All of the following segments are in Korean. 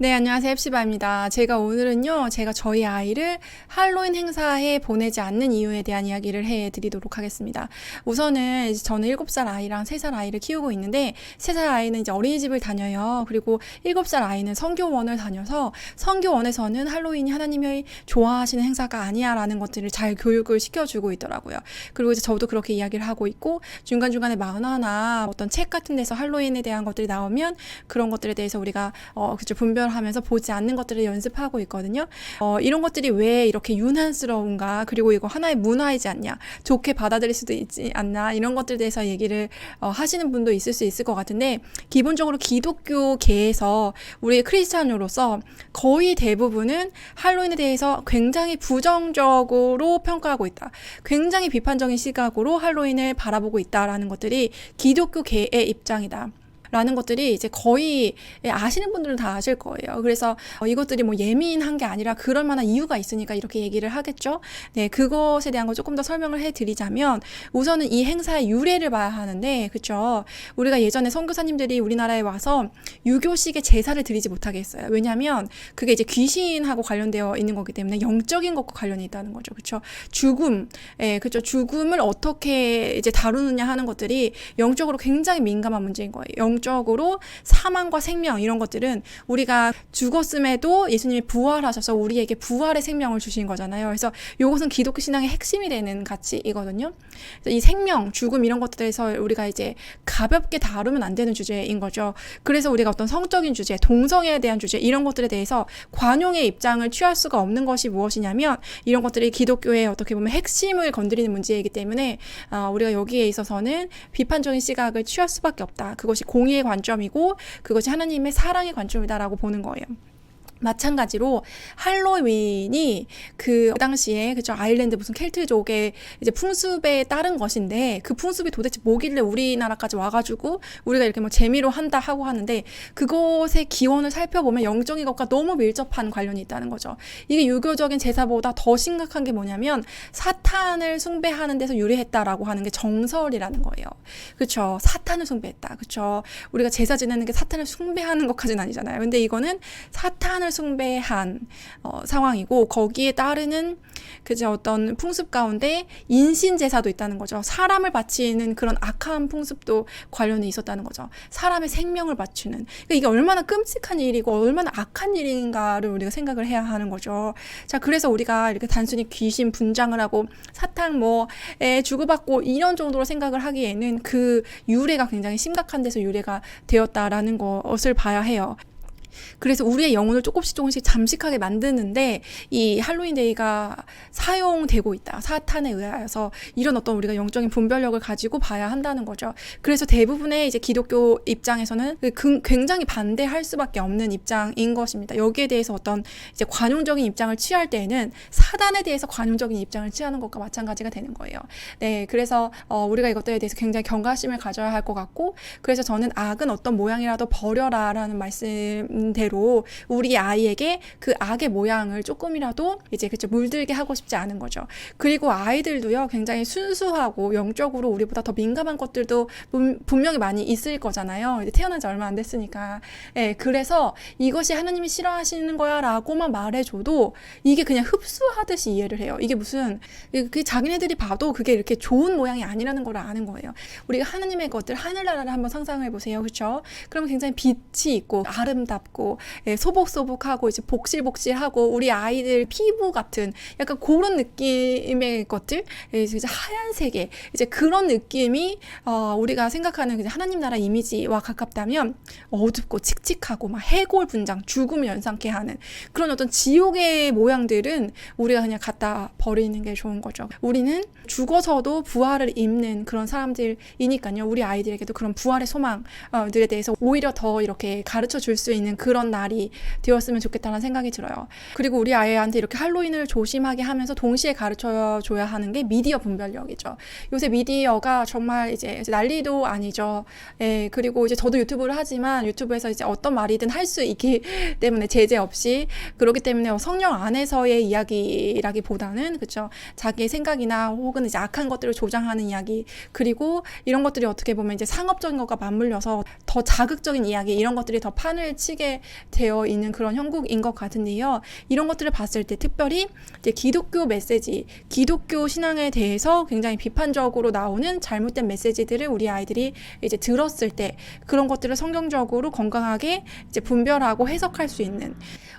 네, 안녕하세요. 앱시바입니다. 제가 오늘은요, 제가 저희 아이를 할로윈 행사에 보내지 않는 이유에 대한 이야기를 해 드리도록 하겠습니다. 우선은 저는 7살 아이랑 3살 아이를 키우고 있는데, 3살 아이는 이제 어린이집을 다녀요. 그리고 7살 아이는 성교원을 다녀서, 성교원에서는 할로윈이 하나님이 좋아하시는 행사가 아니야 라는 것들을 잘 교육을 시켜주고 있더라고요. 그리고 이제 저도 그렇게 이야기를 하고 있고, 중간중간에 만화나 어떤 책 같은 데서 할로윈에 대한 것들이 나오면, 그런 것들에 대해서 우리가, 어, 그죠, 분별 하면서 보지 않는 것들을 연습하고 있거든요. 어, 이런 것들이 왜 이렇게 유난스러운가, 그리고 이거 하나의 문화이지 않냐, 좋게 받아들일 수도 있지 않나, 이런 것들에 대해서 얘기를 어, 하시는 분도 있을 수 있을 것 같은데, 기본적으로 기독교계에서 우리 크리스찬으로서 거의 대부분은 할로윈에 대해서 굉장히 부정적으로 평가하고 있다. 굉장히 비판적인 시각으로 할로윈을 바라보고 있다라는 것들이 기독교계의 입장이다. 라는 것들이 이제 거의 아시는 분들은 다 아실 거예요. 그래서 어, 이것들이 뭐 예민한 게 아니라 그럴 만한 이유가 있으니까 이렇게 얘기를 하겠죠. 네, 그것에 대한 거 조금 더 설명을 해드리자면 우선은 이 행사의 유래를 봐야 하는데, 그쵸? 우리가 예전에 선교사님들이 우리나라에 와서 유교식의 제사를 드리지 못하게 했어요. 왜냐하면 그게 이제 귀신하고 관련되어 있는 거기 때문에 영적인 것과 관련이 있다는 거죠. 그쵸? 죽음, 예, 그쵸? 죽음을 어떻게 이제 다루느냐 하는 것들이 영적으로 굉장히 민감한 문제인 거예요. 영 적으로 사망과 생명 이런 것들은 우리가 죽었음에도 예수님이 부활하셔서 우리에게 부활의 생명을 주신 거잖아요. 그래서 이것은 기독교 신앙의 핵심이 되는 가치이거든요. 이 생명, 죽음 이런 것들에서 우리가 이제 가볍게 다루면 안 되는 주제인 거죠. 그래서 우리가 어떤 성적인 주제, 동성애에 대한 주제 이런 것들에 대해서 관용의 입장을 취할 수가 없는 것이 무엇이냐면 이런 것들이 기독교의 어떻게 보면 핵심을 건드리는 문제이기 때문에 어, 우리가 여기에 있어서는 비판적인 시각을 취할 수밖에 없다. 그것이 공 공의의 관점이고 그것이 하나님의 사랑의 관점이다라고 보는 거예요. 마찬가지로 할로윈이 그 당시에 그죠 아일랜드 무슨 켈트족의 이제 풍습에 따른 것인데 그 풍습이 도대체 뭐길래 우리나라까지 와가지고 우리가 이렇게 뭐 재미로 한다 하고 하는데 그것의 기원을 살펴보면 영적인 것과 너무 밀접한 관련이 있다는 거죠. 이게 유교적인 제사보다 더 심각한 게 뭐냐면 사탄을 숭배하는 데서 유래했다라고 하는 게 정설이라는 거예요. 그렇죠. 사탄을 숭배했다. 그렇죠. 우리가 제사 지내는 게 사탄을 숭배하는 것까지는 아니잖아요. 근데 이거는 사탄을 신을 숭배한 어, 상황이고 거기에 따르는 그저 어떤 풍습 가운데 인신 제사도 있다는 거죠. 사람을 바치는 그런 악한 풍습도 관련이 있었다는 거죠. 사람의 생명을 바치는 그러니까 이게 얼마나 끔찍한 일이고 얼마나 악한 일인가를 우리가 생각을 해야 하는 거죠. 자 그래서 우리가 이렇게 단순히 귀신 분장을 하고 사탕 뭐에 주고받고 이런 정도로 생각을 하기에는 그 유래가 굉장히 심각한 데서 유래가 되었다라는 것을 봐야 해요. 그래서 우리의 영혼을 조금씩 조금씩 잠식하게 만드는데 이 할로윈 데이가 사용되고 있다. 사탄에 의하여서 이런 어떤 우리가 영적인 분별력을 가지고 봐야 한다는 거죠. 그래서 대부분의 이제 기독교 입장에서는 그 굉장히 반대할 수밖에 없는 입장인 것입니다. 여기에 대해서 어떤 이제 관용적인 입장을 취할 때에는 사단에 대해서 관용적인 입장을 취하는 것과 마찬가지가 되는 거예요. 네, 그래서 어, 우리가 이것들에 대해서 굉장히 경각심을 가져야 할 것 같고, 그래서 저는 악은 어떤 모양이라도 버려라라는 말씀 대로 우리 아이에게 그 악의 모양을 조금이라도 이제 그쵸 물들게 하고 싶지 않은 거죠. 그리고 아이들도요 굉장히 순수하고 영적으로 우리보다 더 민감한 것들도 분명히 많이 있을 거잖아요. 이제 태어난 지 얼마 안 됐으니까. 예, 그래서 이것이 하나님이 싫어하시는 거야라고만 말해줘도 이게 그냥 흡수하듯이 이해를 해요. 이게 무슨 그 자기네들이 봐도 그게 이렇게 좋은 모양이 아니라는 걸 아는 거예요. 우리가 하나님의 것들 하늘나라를 한번 상상해 보세요, 그렇죠? 그러면 굉장히 빛이 있고 아름답고 같고 예, 소복소복하고 이제 복실복실하고 우리 아이들 피부 같은 약간 그런 느낌의 것들 예, 이제 하얀색의 이제 그런 느낌이 어, 우리가 생각하는 하나님 나라 이미지와 가깝다면 어둡고 칙칙하고 막 해골 분장 죽음 연상케 하는 그런 어떤 지옥의 모양들은 우리가 그냥 갖다 버리는 게 좋은 거죠. 우리는 죽어서도 부활을 입는 그런 사람들이니까요. 우리 아이들에게도 그런 부활의 소망들에 대해서 오히려 더 이렇게 가르쳐 줄 수 있는 그런 날이 되었으면 좋겠다는 생각이 들어요. 그리고 우리 아이한테 이렇게 할로윈을 조심하게 하면서 동시에 가르쳐 줘야 하는 게 미디어 분별력이죠. 요새 미디어가 정말 이제 난리도 아니죠. 예, 그리고 이제 저도 유튜브를 하지만 유튜브에서 이제 어떤 말이든 할 수 있기 때문에 제재 없이 그렇기 때문에 성령 안에서의 이야기라기보다는 그죠 자기의 생각이나 혹은 이제 악한 것들을 조장하는 이야기 그리고 이런 것들이 어떻게 보면 이제 상업적인 것과 맞물려서 더 자극적인 이야기 이런 것들이 더 판을 치게 되어 있는 그런 형국인 것 같은데요. 이런 것들을 봤을 때 특별히 이제 기독교 메시지, 기독교 신앙에 대해서 굉장히 비판적으로 나오는 잘못된 메시지들을 우리 아이들이 이제 들었을 때 그런 것들을 성경적으로 건강하게 이제 분별하고 해석할 수 있는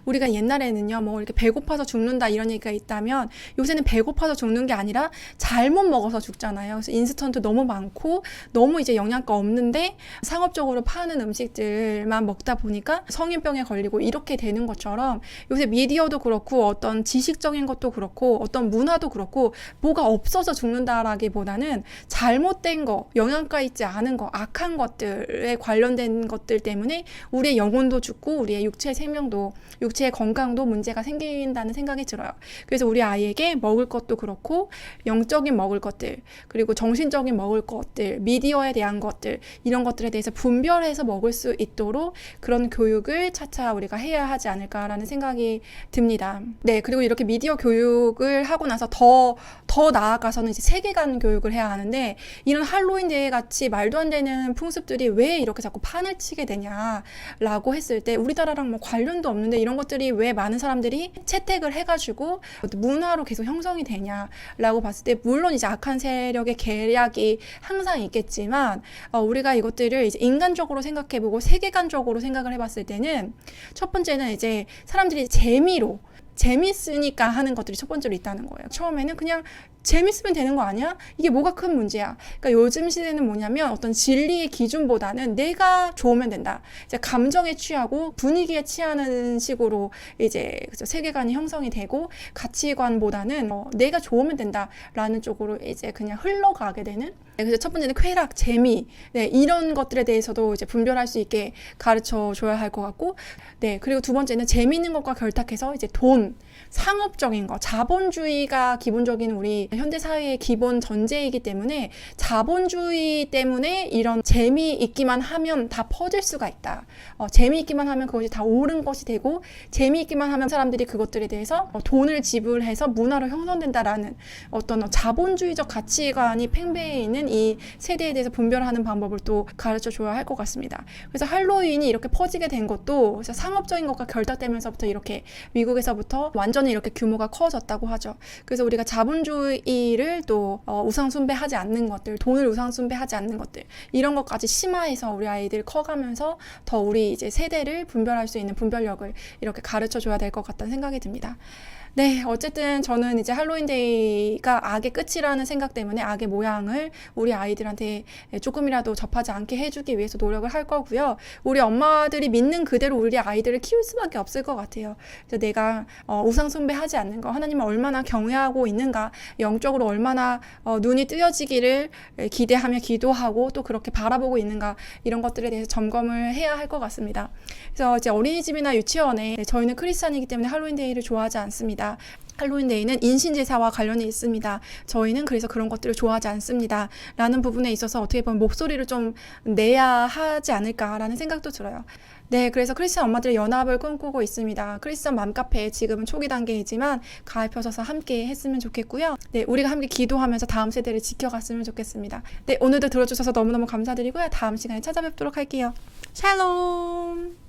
우리가 옛날에는요, 뭐 이렇게 배고파서 죽는다 이런 얘기가 있다면 요새는 배고파서 죽는 게 아니라 잘못 먹어서 죽잖아요. 그래서 인스턴트 너무 많고 너무 이제 영양가 없는데 상업적으로 파는 음식들만 먹다 보니까 성인병에 걸리고 이렇게 되는 것처럼 요새 미디어도 그렇고 어떤 지식적인 것도 그렇고 어떤 문화도 그렇고 뭐가 없어서 죽는다라기보다는 잘못된 거, 영양가 있지 않은 거, 악한 것들에 관련된 것들 때문에 우리의 영혼도 죽고 우리의 육체 생명도 육체의 건강도 문제가 생긴다는 생각이 들어요. 그래서 우리 아이에게 먹을 것도 그렇고 영적인 먹을 것들 그리고 정신적인 먹을 것들 미디어에 대한 것들 이런 것들에 대해서 분별해서 먹을 수 있도록 그런 교육을 차차 우리가 해야 하지 않을까라는 생각이 듭니다. 네 그리고 이렇게 미디어 교육을 하고 나서 더더 나아가서는 이제 세계관 교육을 해야 하는데 이런 할로윈 대회 같이 말도 안 되는 풍습들이 왜 이렇게 자꾸 판을 치게 되냐라고 했을 때 우리나라랑 뭐 관련도 없는데 이런 것들이 왜 많은 사람들이 채택을 해가지고 문화로 계속 형성이 되냐라고 봤을 때 물론 이제 악한 세력의 계략이 항상 있겠지만 어, 우리가 이것들을 이제 인간적으로 생각해보고 세계관적으로 생각을 해봤을 때는 첫 번째는 이제 사람들이 재미로 재밌으니까 하는 것들이 첫 번째로 있다는 거예요. 처음에는 그냥 재밌으면 되는 거 아니야? 이게 뭐가 큰 문제야? 그러니까 요즘 시대는 뭐냐면 어떤 진리의 기준보다는 내가 좋으면 된다. 이제 감정에 취하고 분위기에 취하는 식으로 이제 그죠? 세계관이 형성이 되고 가치관보다는 어, 내가 좋으면 된다라는 쪽으로 이제 그냥 흘러가게 되는. 네, 그래서 첫 번째는 쾌락, 재미, 네, 이런 것들에 대해서도 이제 분별할 수 있게 가르쳐 줘야 할 것 같고, 네, 그리고 두 번째는 재미있는 것과 결탁해서 이제 돈, 상업적인 거, 자본주의가 기본적인 우리 현대 사회의 기본 전제이기 때문에 자본주의 때문에 이런 재미있기만 하면 다 퍼질 수가 있다. 어, 재미있기만 하면 그것이 다 옳은 것이 되고 재미있기만 하면 사람들이 그것들에 대해서 어, 돈을 지불해서 문화로 형성된다라는 어떤 어, 자본주의적 가치관이 팽배해 있는 이 세대에 대해서 분별하는 방법을 또 가르쳐 줘야 할 것 같습니다. 그래서 할로윈이 이렇게 퍼지게 된 것도 상업적인 것과 결탁되면서부터 이렇게 미국에서부터 완전히 이렇게 규모가 커졌다고 하죠. 그래서 우리가 자본주의를 또 어, 우상숭배하지 않는 것들, 돈을 우상숭배하지 않는 것들 이런 것까지 심화해서 우리 아이들 커가면서 더 우리 이제 세대를 분별할 수 있는 분별력을 이렇게 가르쳐 줘야 될 것 같다는 생각이 듭니다. 네, 어쨌든 저는 이제 할로윈데이가 악의 끝이라는 생각 때문에 악의 모양을 우리 아이들한테 조금이라도 접하지 않게 해주기 위해서 노력을 할 거고요. 우리 엄마들이 믿는 그대로 우리 아이들을 키울 수밖에 없을 것 같아요. 그래서 내가 어, 우상숭배하지 않는 거, 하나님을 얼마나 경외하고 있는가, 영적으로 얼마나 어, 눈이 뜨여지기를 기대하며 기도하고 또 그렇게 바라보고 있는가 이런 것들에 대해서 점검을 해야 할 것 같습니다. 그래서 이제 어린이집이나 유치원에 네, 저희는 크리스찬이기 때문에 할로윈데이를 좋아하지 않 습니다. 할로윈데이는 인신제사와 관련이 있습니다. 저희는 그래서 그런 것들을 좋아하지 않습니다. 라는 부분에 있어서 어떻게 보면 목소리를 좀 내야 하지 않을까라는 생각도 들어요. 네, 그래서 크리스천 엄마들의 연합을 꿈꾸고 있습니다. 크리스천 맘카페 지금은 초기 단계이지만 가입하셔서 함께 했으면 좋겠고요. 네, 우리가 함께 기도하면서 다음 세대를 지켜갔으면 좋겠습니다. 네, 오늘도 들어주셔서 너무너무 감사드리고요. 다음 시간에 찾아뵙도록 할게요. 샬롬!